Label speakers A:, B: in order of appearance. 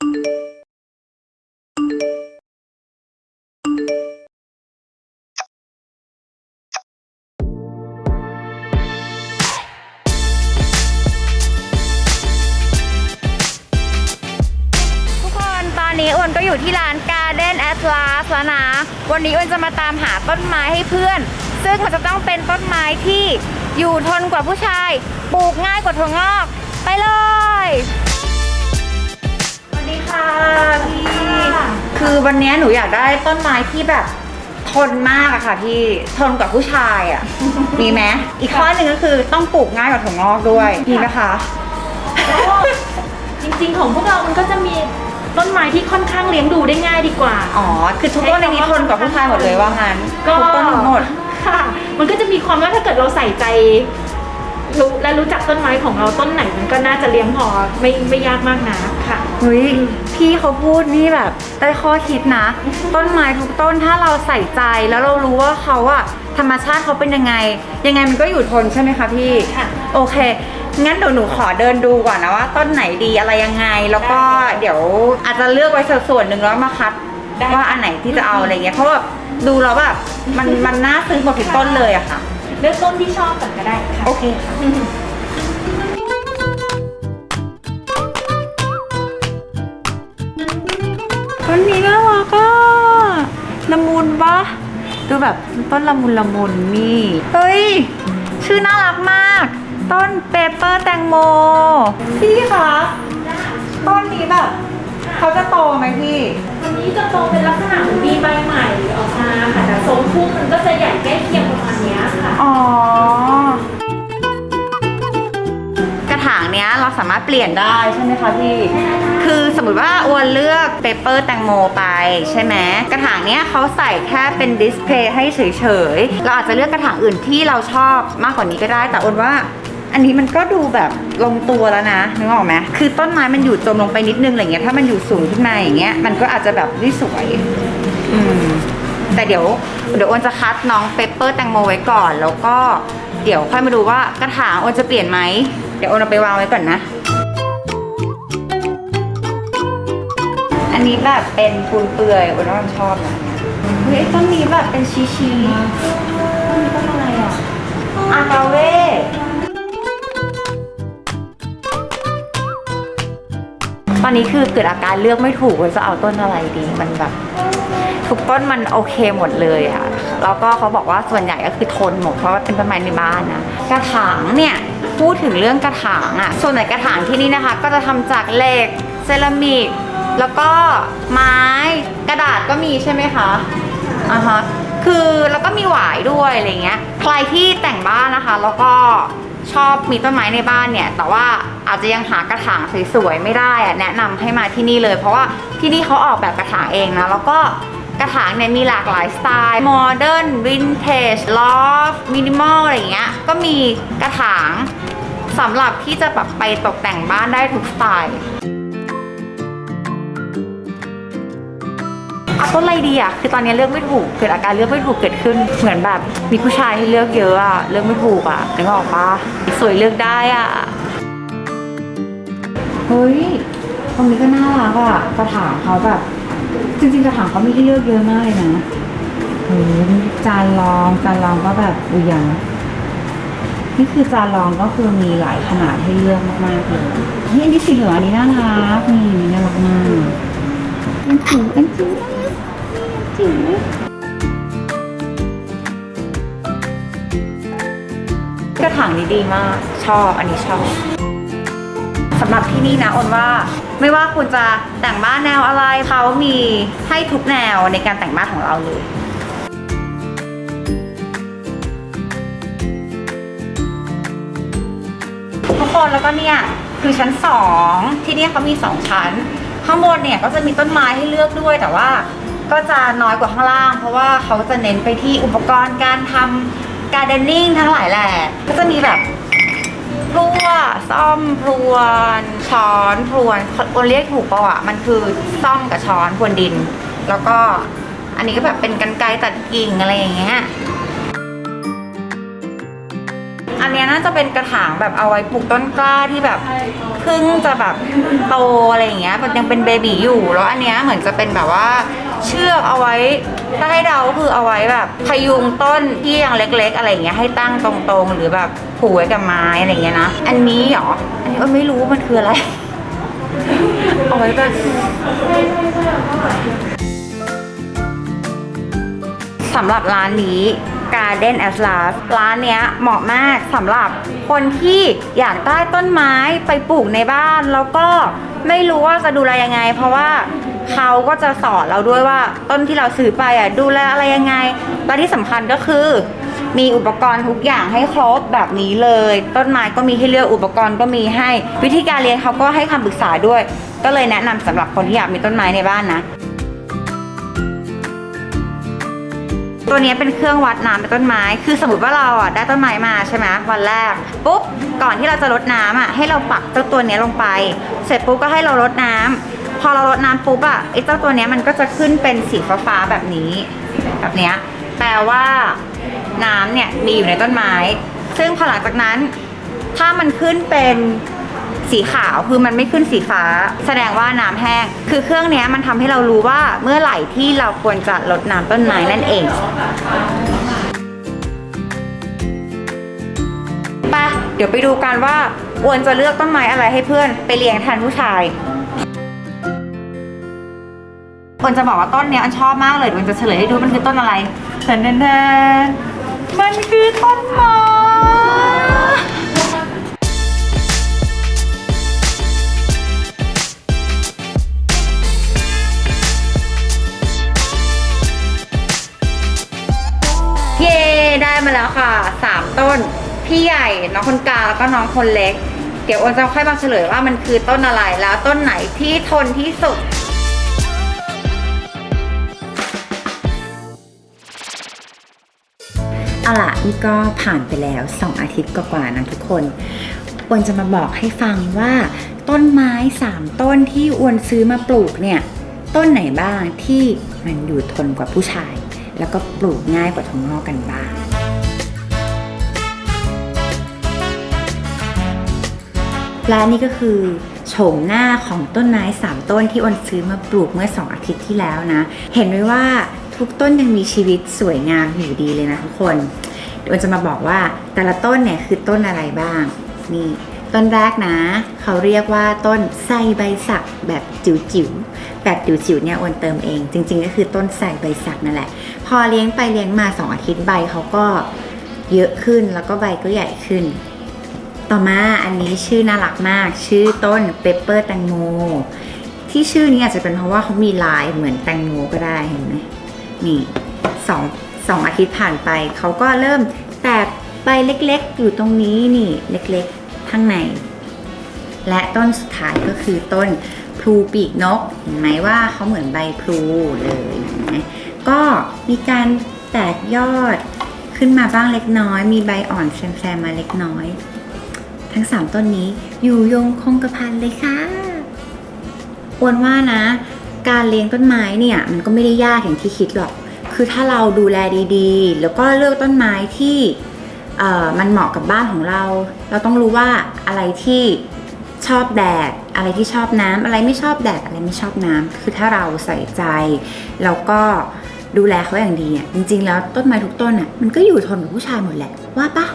A: ทุกคนตอนนี้อ้วนก็อยู่ที่ร้าน Garden Atlas แล้วนะ วันนี้อ้วนจะมาตามหาต้นไม้ให้เพื่อน ซึ่งมันจะต้องเป็นต้นไม้ที่อยู่ทนกว่าผู้ชาย ปลูกง่ายกว่าถั่วงอก ไปเลย สวัสดีค่ะพี่คือวันนี้หนูอยากได้ต้นไม้ที่แบบทนมากอะค่ะพี่ทนกว่าผู้ชายอะ มีไหมอีกข้อหนึ่งก็คือต้องปลูกง่ายกว่าถั่วงอกด้วยมีไหมคะ
B: ก็จริงๆ ของพวกเรามันก็จะมีต้นไม้ที่ค่อนข้างเลี้ยงดูได้ง่ายดีกว่า
A: อ๋อ คือทุกต้นในนี้ทนกว่าผู้ชายหมดเลยว่างั้น
B: ก็
A: ทุกต้นทั้งหมด
B: ค่ะ มันก็จะมีความว่าถ้าเกิดเราใส่ใจรู้และรู้จักต้นไม้ของเราต้นไหนมันก็น่าจะเลี้ยงพอไม่ไม่ยากมากนะค่ะ
A: เฮ้ย พี่เขาพูดนี่แบบได้ข้อคิดนะ ต้นไม้ทุกต้นถ้าเราใส่ใจแล้วเรารู้ว่าเขาอะธรรมชาติเขาเป็นยังไง ยังไงมันก็อยู่ทนใช่ไหมคะพี่
B: ค่ะ
A: โอเค งั้นเดี๋ยวหนูขอเดินดูก่อนนะว่า ต้นไหนดีอะไรยังไง แล้วก็
B: ได้
A: เดี๋ยวอาจจะเลือกไว้สักส่วนหนึ่งแล้วมาคัด
B: ได้
A: ว่าอันไหนที่จะเอาอะไรเงี้ยเพราะแบบดูแล้วแบบมันมันน่าซื้อหมดทุกต้นเลยอะค่ะ
B: เลือกต้นที่ชอบก่อนก็ได้ค่ะ
A: โอเคค่ะ ต้นนี้น่ารักอะละมุนปะดูแบบต้นละมุนละมุนนี่เฮ้ย ชื่อน่ารักมาก ต้นเปเปอร์แตงโม พี่คะต้นนี้แบบเขาจะโตไหมพี่
B: วันนี้จะโตเป็นลักษณะเหมือนมีใบใหม่ออกมาค่ะแต่ทรงพุ่มมันก็จะใหญ่ใกล้เคียงประมาณเนี้ยค่ะ
A: อ๋อกระถางเนี้ยเราสามารถเปลี่ยนได้ใช่ไหมคะพี่ คือสมมติว่าอวนเลือกเปเปอร์แตงโมไปใช่ไหมกระถางเนี้ยเขาใส่แค่เป็นดิสเพลย์ให้เฉยๆ เราอาจจะเลือกกระถางอื่นที่เราชอบมากกว่านี้ก็ได้ แต่อวนว่าอันนี้มันก็ดูแบบลงตัวแล้วนะนึกออกไหมคือต้นไม้มันอยู่จมลงไปนิดนึงอะไรเงี้ยถ้ามันอยู่สูงขึ้นมาอย่างเงี้ยมันก็อาจจะแบบไม่สวยอืมแต่เดี๋ยวเดี๋ยวอ้วนจะคัดน้องเปเปอร์แตงโมไว้ก่อน แล้วก็ เดี๋ยวค่อยมาดูว่ากระถางอ้วนจะเปลี่ยนไหม เดี๋ยวอ้วนเอาไปวางไว้ก่อนนะ อันนี้แบบเป็นปูนเปื่อยอ้วนว่ามันชอบนะเฮ้ยต้นนี้แบบเป็นชีชีต้นนี้ต้นอะไรอะอากาเว ตอนนี้คือเกิดอาการเลือกไม่ถูกว่าจะเอาต้นอะไรดี มันแบบทุกต้นมันโอเคหมดเลยอะแล้วก็เขาบอกว่าส่วนใหญ่ก็คือทนหมดเพราะว่าเป็นต้นไม้ในบ้านนะกระถางเนี่ยพูดถึงเรื่องกระถางอะส่วนใหญ่กระถางที่นี่นะคะ ก็จะทำจากเหล็กเซรามิก แล้วก็ไม้กระดาษก็มีใช่ไหมคะอ่าฮะคือแล้วก็มีหวายด้วยอะไรเงี้ย ใครที่แต่งบ้านนะคะ แล้วก็ ชอบมีต้นไม้ในบ้านเนี่ย แต่ว่าอาจจะยังหากระถางสวยๆไม่ได้อะแนะนำให้มาที่นี่เลย เพราะว่าที่นี่เขาออกแบบกระถางเองนะ แล้วก็กระถางเนี่ยมีหลากหลายสไตล์โมเดิร์นวินเทจลอฟมินิมอลอะไรอย่างเงี้ยก็มีกระถางสำหรับที่จะแบบไปตกแต่งบ้านได้ทุกสไตล์ เอาต้นอะไรดีอะคือตอนนี้เลือกไม่ถูก เกิดอาการเลือกไม่ถูกเกิดขึ้น เหมือนแบบมีผู้ชายให้เลือกเยอะอะเลือกไม่ถูกอะนึกออกปะสวยเลือกได้อะเฮ้ยตรงนี้ก็น่ารักอะกระถางเขาแบบ จริงๆกระถางเขามีให้เลือกเยอะมากเลยนะเฮ้ยจานรองจานรองก็แบบอุยยังนี่คือจานรองก็คือมีหลายขนาดให้เลือกมากๆเลยนี่อันนี้สีเหลืองอันนี้น่ารักนี่นี่น่ารักมากอันจิ๋ว จิ๋วกระถางนี้ดีมากชอบอันนี้ชอบสำหรับที่นี่นะอนว่าไม่ว่าคุณจะแต่งบ้านแนวอะไรเขามีให้ทุกแนวในการแต่งบ้านของเราเลยทุกคนแล้วก็เนี่ยคือชั้นสองที่นี่เขามีสองชั้น ข้างบนเนี่ยก็จะมีต้นไม้ให้เลือกด้วยแต่ว่า ก็จะน้อยกว่าข้างล่าง เพราะว่าเขาจะเน้นไปที่อุปกรณ์การทำการเดนนิ่งทั้งหลายแหละก็จะมีแบบพลัวซ่อมพรวนช้อนพรวนคนเรียกถูกเปล่าอะมันคือซ่อมกับช้อนพวนดิน แล้วก็อันนี้ก็แบบเป็นกันไกรตัดกิ่งอะไรอย่างเงี้ยอันนเนี้ยน่าจะเป็นกระถางแบบเอาไว้ปลูกต้นกล้าที่แบบเพิ่งจะแบบโตอะไรอย่างเงี้ยมันยังเป็นเบบี๋อยู่ แล้วอันเนี้ยเหมือนจะเป็นแบบว่า เชือกเอาไว้ถ้าให้เดาก็คือเอาไว้แบบพยุงต้นที่ยังเล็ก ๆ อะไรอย่างเงี้ยให้ตั้งตรงๆ หรือแบบผูกไว้กับไม้อะไรอย่างเงี้ยนะ อันนี้เหรอ อันนี้ก็ไม่รู้มันคืออะไร เอาไว้แบบสำหรับร้านนี้ Garden a t l a s ร้านเนี้ยเหมาะมากสำหรับคนที่อยากได้ต้นไม้ไปปลูกในบ้าน แล้วก็ไม่รู้ว่าจะดูแลยังไง เพราะว่า เขาก็จะสอนเราด้วยว่าต้นที่เราซื้อไปอะดูแลอะไรยังไงและที่สำคัญก็คือมีอุปกรณ์ทุกอย่างให้ครบแบบนี้เลย ต้นไม้ก็มีให้เลือกอุปกรณ์ก็มีให้ วิธีการเลี้ยงเขาก็ให้คำปรึกษาด้วย ก็เลยแนะนำสำหรับคนที่อยากมีต้นไม้ในบ้านนะ ตัวนี้เป็นเครื่องวัดน้ำในต้นไม้ คือสมมติว่าเราอะได้ต้นไม้มาใช่ไหมวันแรกปุ๊บก่อนที่เราจะรดน้ำอะให้เราปักเจ้าตัวนี้ลงไป เสร็จปุ๊บก็ให้เรารดน้ำ พอเรารดน้ำปุ๊บอะไอ้เจ้าตัวเนี้ยมันก็จะขึ้นเป็นสีฟ้าๆแบบนี้ แบบเนี้ยแปลว่าน้ำเนี่ยมีอยู่ในต้นไม้ ซึ่งพอหลังจากนั้น ถ้ามันขึ้นเป็นสีขาวคือมันไม่ขึ้นสีฟ้า แสดงว่าน้ำแห้ง คือเครื่องนี้มันทำให้เรารู้ว่าเมื่อไหร่ที่เราควรจะลดน้ำต้นไม้นั่นเองไปะเดี๋ยวไปดูกันว่าอวนจะเลือกต้นไม้อะไรให้เพื่อนไปเลี้ยงแทนผู้ชาย อวนจะบอกว่าต้นเนี้ยอันชอบมากเลยอวนจะเฉลยให้ดูมันคือต้นอะไรแทนแทนแทนมันคือต้นไม้เย่ได้มาแล้วค่ะสามต้น พี่ใหญ่น้องคนกลางแล้วก็น้องคนเล็ก เดี๋ยวโอนจะค่อยมาเฉลยว่ามันคือต้นอะไรแล้วต้นไหนที่ทนที่สุด เอาล่ะนี่ก็ผ่านไปแล้ว 2 อาทิตย์กว่าๆนะทุกคนอวนจะมาบอกให้ฟังว่าต้นไม้ 3 ต้นที่อวนซื้อมาปลูกเนี่ย ต้นไหนบ้างที่มันอยู่ทนกว่าผู้ชาย แล้วก็ปลูกง่ายกว่าทงนอกกันบ้างและนี่ก็คือโฉมหน้าของต้นไม้ 3 ต้นที่อวนซื้อมาปลูกเมื่อ 2 อาทิตย์ที่แล้วนะ เห็นไหมว่า ทุกต้นยังมีชีวิตสวยงามอยู่ดีเลยนะทุกคนเดี๋ยวอนจะมาบอกว่าแต่ละต้นเนี่ยคือต้นอะไรบ้าง นี่ต้นแรกนะ เขาเรียกว่าต้นไทรใบสักแบบจิ๋วๆแบบจิ๋วๆเนี่ยอวนเติมเอง จริง ๆ ก็คือต้นไทรใบสักนั่นแหละ พอเลี้ยงไปเลี้ยงมา2อาทิตย์ใบเขาก็เยอะขึ้นแล้วก็ใบก็ใหญ่ขึ้น ต่อมาอันนี้ชื่อน่ารักมาก ชื่อต้นเปปเปอร์แตงโมที่ชื่อนี้อาจจะเป็นเพราะว่าเขามีลายเหมือนแตงโมก็ได้เห็นไหม นี่สองสองอาทิตย์ผ่านไป เขาก็เริ่มแตกใบเล็กๆ อยู่ตรงนี้นี่เล็กๆข้างใน และต้นสุดท้ายก็คือต้นพลูปีกนกเห็นไหมว่าเขาเหมือนใบพลูเลยนไหมก็มีการแตกยอดขึ้นมาบ้างเล็กน้อย มีใบอ่อนแซมๆมาเล็กน้อย ทั้งสามต้นนี้อยู่ยงคงกระพันเลยค่ะอวนว่านะ การเลี้ยงต้นไม้เนี่ยมันก็ไม่ได้ยากอย่างที่คิดหรอก คือถ้าเราดูแลดีๆ แล้วก็เลือกต้นไม้ที่มันเหมาะกับบ้านของเรา เราต้องรู้ว่าอะไรที่ชอบแดด อะไรที่ชอบน้ำอะไรไม่ชอบแดด อะไรไม่ชอบน้ำคือถ้าเราใส่ใจแล้วก็ดูแลเขาอย่างดีอะจริง ๆ แล้วต้นไม้ทุกต้นอะมันก็อยู่ทนกับผู้ชายหมดแหละว่าปะ